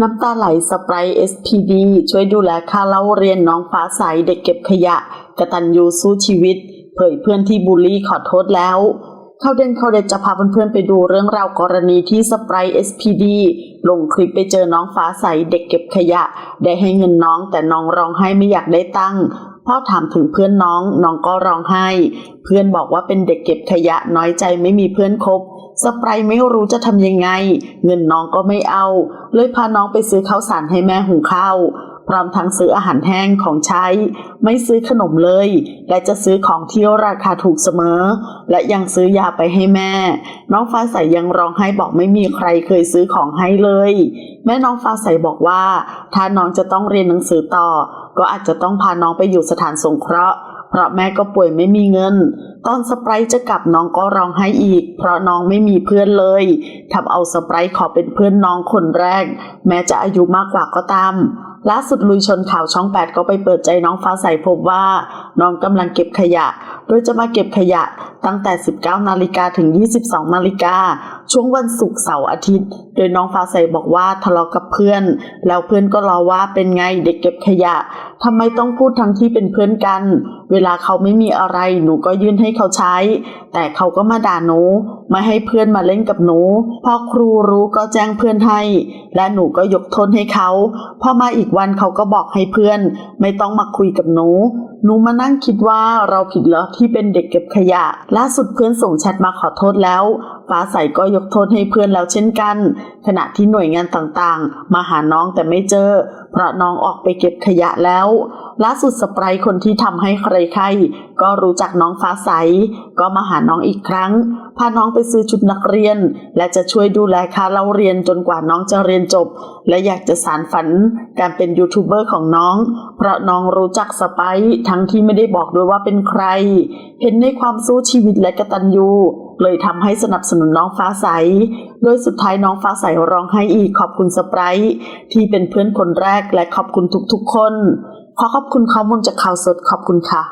น้ำตาไหลสไปร์ SPD ช่วยดูแลค่าเล่าเรียนน้องฟ้าใสเด็กเก็บขยะ กระตันยูสู้ชีวิต เผยเพื่อนที่บูลลี่ขอโทษแล้ว เข้าเด่นเข้าเด็ดจะพาเพื่อนๆไปดูเรื่องราวกรณีที่สไปร์ SPD ลงคลิปไปเจอน้องฟ้าใสเด็กเก็บขยะ ได้ให้เงินน้องแต่น้องร้องไห้ไม่อยากได้ตัง พ่อถามถึงเพื่อนน้อง น้องก็ร้องไห้ เพื่อนบอกว่าเป็นเด็กเก็บขยะน้อยใจไม่มีเพื่อนคบสไปร์ไม่รู้จะทำยังไง เงินน้องก็ไม่เอา เลยพาน้องไปซื้อข้าวสารให้แม่หุงข้าว พร้อมทั้งซื้ออาหารแห้งของใช้ ไม่ซื้อขนมเลย และจะซื้อของที่ราคาถูกเสมอ และยังซื้อยาไปให้แม่ น้องฟ้าใสยังร้องไห้บอกไม่มีใครเคยซื้อของให้เลย แม่น้องฟ้าใสบอกว่า ถ้าน้องจะต้องเรียนหนังสือต่อ ก็อาจจะต้องพาน้องไปอยู่สถานสงเคราะห์ ราะแม่ก็ป่วยไม่มีเงิน ตอนสไปร์จะกลับน้องก็ร้องไห้อีก เพราะน้องไม่มีเพื่อนเลยทำเอาสไปร์ขอเป็นเพื่อนน้องคนแรก แม้จะอายุมากกว่าก็ตามล่าสุดลุยชนข่าวช่อง 8 ก็ไปเปิดใจน้องฟ้าใสพบว่า น้องกำลังเก็บขยะ โดยจะมาเก็บขยะตั้งแต่ 19 นาฬิกาถึง 22 นาฬิกา ช่วงวันศุกร์เสาร์อาทิตย์ โดยน้องฟ้าใสบอกว่าทะเลาะกับเพื่อน แล้วเพื่อนก็รอว่าเป็นไงเด็กเก็บขยะทำไมต้องพูดทั้งที่เป็นเพื่อนกัน เวลาเขาไม่มีอะไรหนูก็ยื่นให้เขาใช้ แต่เขาก็มาด่าหนูไม่ให้เพื่อนมาเล่นกับหนู พอครูรู้ก็แจ้งเพื่อนให้ และหนูก็ยกโทษให้เขาพอมาอีกวันเขาก็บอกให้เพื่อน ไม่ต้องมาคุยกับหนูหนูมานั่งคิดว่าเราผิดเหรอที่เป็นเด็กเก็บขยะ ล่าสุดเพื่อนส่งแชทมาขอโทษแล้ว ฟ้าใสก็ยกโทษให้เพื่อนแล้วเช่นกัน ขณะที่หน่วยงานต่างๆ มาหาน้องแต่ไม่เจอ เพราะน้องออกไปเก็บขยะแล้วล่าสุดสไปร์คนที่ทำให้ใครใครๆก็รู้จักน้องฟ้าใส ก็มาหาน้องอีกครั้ง พาน้องไปซื้อชุดนักเรียน และจะช่วยดูแลค่าเล่าเรียนจนกว่าน้องจะเรียนจบ และอยากจะสานฝันการเป็นยูทูบเบอร์ของน้อง เพราะน้องรู้จักสไปร์ทั้งที่ไม่ได้บอกด้วยว่าเป็นใคร เห็นในความสู้ชีวิตและกตัญญู เลยทำให้สนับสนุนน้องฟ้าใส โดยสุดท้ายน้องฟ้าใสร้องไห้อีกขอบคุณสไปร์ที่เป็นเพื่อนคนแรกและขอบคุณทุกๆคน ขอขอบคุณข้อมูลจากข่าวสดขอบคุณค่ะ